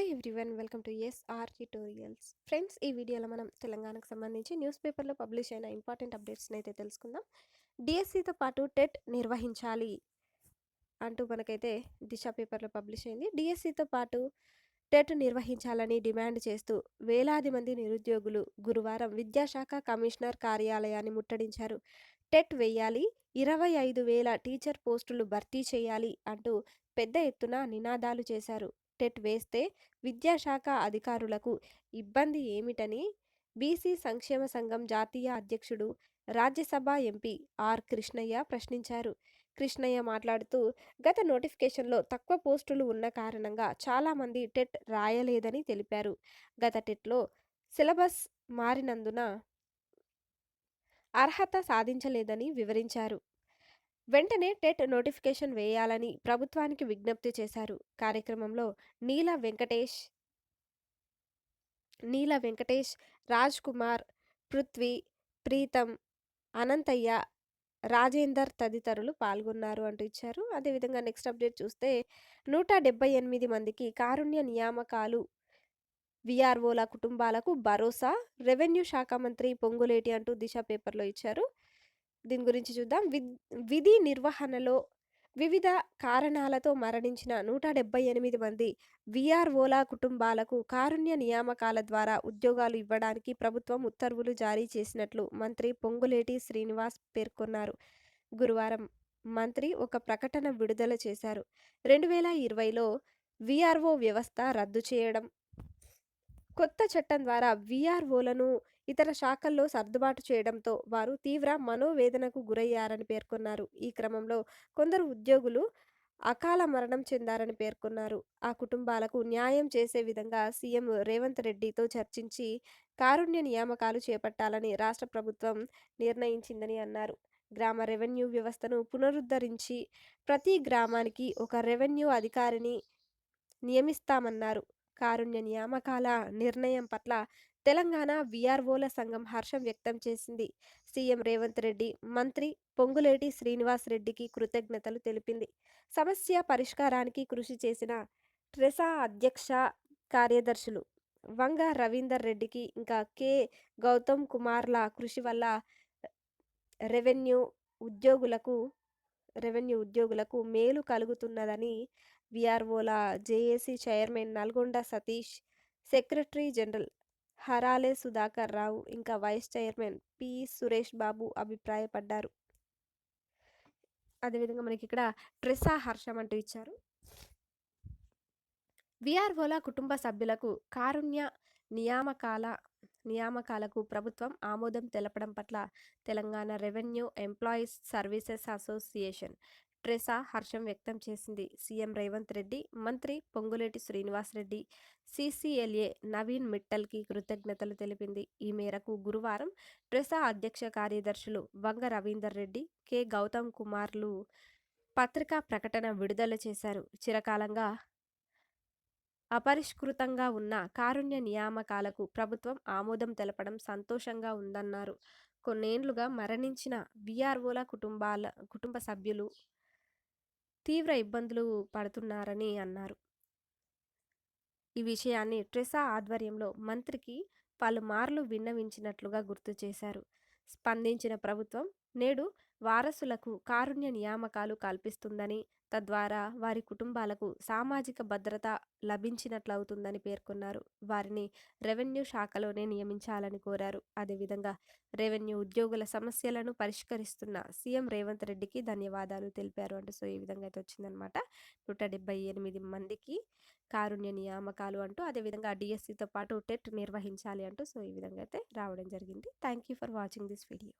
Hello everyone welcome to SR tutorials. Friends ఈ వీడియోలో మనం తెలంగాణకు సంబంధించి న్యూస్ పేపర్లో పబ్లిష్ అయిన ఇంపార్టెంట్ అప్డేట్స్ని అయితే తెలుసుకుందాం. డిఎస్సితో పాటు టెట్ నిర్వహించాలి అంటూ మనకైతే దిశ పేపర్లో పబ్లిష్ అయింది. డిఎస్సితో పాటు టెట్ నిర్వహించాలని డిమాండ్ చేస్తూ వేలాది మంది నిరుద్యోగులు గురువారం విద్యాశాఖ కమిషనర్ కార్యాలయాన్ని ముట్టడించారు. టెట్ వేయాలి ఇరవై ఐదు వేల టీచర్ పోస్టులు భర్తీ చేయాలి అంటూ పెద్ద ఎత్తున నినాదాలు చేశారు. టెట్ వేస్తే విద్యాశాఖ అధికారులకు ఇబ్బంది ఏమిటని బీసీ సంక్షేమ సంఘం జాతీయ అధ్యక్షుడు రాజ్యసభ ఎంపీ ఆర్ కృష్ణయ్య ప్రశ్నించారు. కృష్ణయ్య మాట్లాడుతూ గత నోటిఫికేషన్లో తక్కువ పోస్టులు ఉన్న కారణంగా చాలామంది టెట్ రాయలేదని తెలిపారు. గత టెట్లో సిలబస్ మారినందున అర్హత సాధించలేదని వివరించారు. వెంటనే టెట్ నోటిఫికేషన్ వేయాలని ప్రభుత్వానికి విజ్ఞప్తి చేశారు. కార్యక్రమంలో నీల వెంకటేష్ నీల వెంకటేష్ రాజ్ కుమార్ పృథ్వీ ప్రీతం అనంతయ్య రాజేందర్ తదితరులు పాల్గొన్నారు అంటూ ఇచ్చారు. అదేవిధంగా నెక్స్ట్ అప్డేట్ చూస్తే నూట డెబ్బై ఎనిమిది మందికి కారుణ్య నియామకాలు విఆర్ఓల కుటుంబాలకు భరోసా రెవెన్యూ శాఖ మంత్రి పొంగులేటి అంటూ దిశ పేపర్లో ఇచ్చారు. దీని గురించి చూద్దాం. విధి నిర్వహణలో వివిధ కారణాలతో మరణించిన నూట డెబ్బై ఎనిమిది మంది విఆర్ఓల కుటుంబాలకు కారుణ్య నియామకాల ద్వారా ఉద్యోగాలు ఇవ్వడానికి ప్రభుత్వం ఉత్తర్వులు జారీ చేసినట్లు మంత్రి పొంగులేటి శ్రీనివాస్ పేర్కొన్నారు. గురువారం మంత్రి ఒక ప్రకటన విడుదల చేశారు. రెండు వేల ఇరవైలో విఆర్ఓ వ్యవస్థ రద్దు చేయడం కొత్త చట్టం ద్వారా విఆర్ఓలను ఇతర శాఖల్లో సర్దుబాటు చేయడంతో వారు తీవ్ర మనోవేదనకు గురయ్యారని పేర్కొన్నారు. ఈ క్రమంలో కొందరు ఉద్యోగులు అకాల మరణం చెందారని పేర్కొన్నారు. ఆ కుటుంబాలకు న్యాయం చేసే విధంగా సీఎం రేవంత్ రెడ్డితో చర్చించి కారుణ్య నియామకాలు చేపట్టాలని రాష్ట్ర ప్రభుత్వం నిర్ణయించిందని అన్నారు. గ్రామ రెవెన్యూ వ్యవస్థను పునరుద్ధరించి ప్రతి గ్రామానికి ఒక రెవెన్యూ అధికారిని నియమిస్తామన్నారు. కారుణ్య నియామకాల నిర్ణయం పట్ల తెలంగాణ విఆర్ఓల సంఘం హర్షం వ్యక్తం చేసింది. సీఎం రేవంత్ రెడ్డి మంత్రి పొంగులేటి శ్రీనివాస్ రెడ్డికి కృతజ్ఞతలు తెలిపింది. సమస్య పరిష్కారానికి కృషి చేసిన ట్రెసా అధ్యక్ష కార్యదర్శులు వంగ రవీందర్ రెడ్డికి ఇంకా కె గౌతమ్ కుమార్ల కృషి వల్ల రెవెన్యూ ఉద్యోగులకు రెవెన్యూ ఉద్యోగులకు మేలు కలుగుతున్నదని విఆర్ఓల JAC chairman Nalgonda Satish secretary general Harale Sudhakar Rao. ఇంకా vice chairman P. Suresh Babu అభిప్రాయపడ్డారు. అదేవిధంగా మనకి ఇక్కడ ట్రెసా హర్షం అంటూ ఇచ్చారు. విఆర్ఓల కుటుంబ సభ్యులకు కారుణ్య నియామకాల నియామకాలకు ప్రభుత్వం ఆమోదం తెలపడం పట్ల Telangana revenue employees services association TRESA హర్షం వ్యక్తం చేసింది. సీఎం రేవంత్ రెడ్డి మంత్రి పొంగులేటి శ్రీనివాసరెడ్డి సీసీఎల్ఏ నవీన్ మిట్టల్కి కృతజ్ఞతలు తెలిపింది. ఈ మేరకు గురువారం ట్రెసా అధ్యక్ష కార్యదర్శులు వంగ రవీందర్ రెడ్డి కె. గౌతమ్ కుమార్లు పత్రికా ప్రకటన విడుదల చేశారు. చిరకాలంగా అపరిష్కృతంగా ఉన్న కారుణ్య నియామకాలకు ప్రభుత్వం ఆమోదం తెలపడం సంతోషంగా ఉందన్నారు. కొన్నేండ్లుగా మరణించిన విఆర్ఓల కుటుంబాల కుటుంబ సభ్యులు తీవ్ర ఇబ్బందులు పడుతున్నారని అన్నారు. ఈ విషయాన్ని ట్రెసా ఆధ్వర్యంలో మంత్రికి పలుమార్లు విన్నవించినట్లుగా గుర్తు చేశారు. స్పందించిన ప్రభుత్వం నేడు వారసులకు కారుణ్య నియామకాలు కల్పిస్తుందని తద్వారా వారి కుటుంబాలకు సామాజిక భద్రత లభించినట్లవుతుందని పేర్కొన్నారు. వారిని రెవెన్యూ శాఖలోనే నియమించాలని కోరారు. అదేవిధంగా రెవెన్యూ ఉద్యోగుల సమస్యలను పరిష్కరిస్తున్న సీఎం రేవంత్ రెడ్డికి ధన్యవాదాలు తెలిపారు. అంటే సో ఈ విధంగా అయితే వచ్చిందనమాట నూట డెబ్బై ఎనిమిది మందికి కారుణ్య నియామకాలు అంటూ అదేవిధంగా డిఎస్సితో పాటు టెట్ నిర్వహించాలి అంటూ సో ఈ విధంగా అయితే రావడం జరిగింది. Thank you for watching this video.